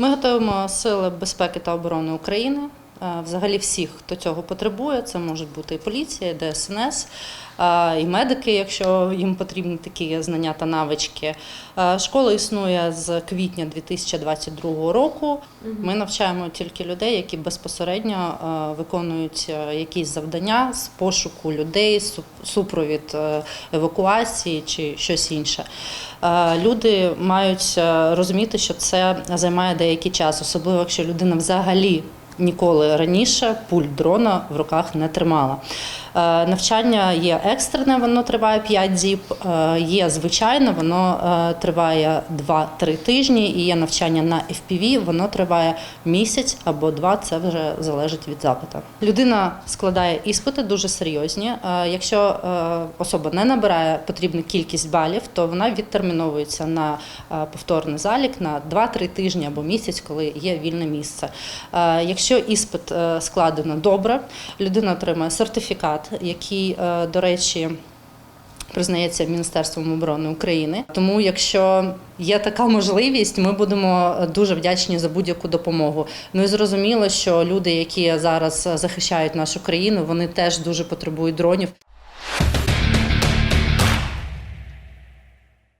Ми готуємо сили безпеки та оборони України. Е, Взагалі всіх, хто цього потребує, це можуть бути і поліція, і ДСНС, е, і медики, якщо їм потрібні такі знання та навички. Е, Школа існує з квітня 2022 року. Ми навчаємо тільки людей, які безпосередньо виконують якісь завдання з пошуку людей, супровід евакуації чи щось інше. Люди мають розуміти, що це займає деякий час, особливо якщо людина взагалі ніколи раніше пуль дрона в руках не тримала. Е, Навчання є екстрене, воно триває 5 діб, е, є звичайне, воно е, триває 2-3 тижні, і є навчання на FPV, воно триває місяць або два, це вже залежить від запиту. Людина складає іспити дуже серйозні. Якщо особа не набирає потрібну кількість балів, то вона відтерміновується на повторний залік на 2-3 тижні або місяць, коли є вільне місце. Е, Якщо іспит е, складено добре, людина отримає сертифікат, який, е, до речі, признається Міністерством оборони України. Тому, якщо є така можливість, ми будемо дуже вдячні за будь-яку допомогу. Ну і зрозуміло, що люди, які зараз захищають нашу країну, вони теж дуже потребують дронів.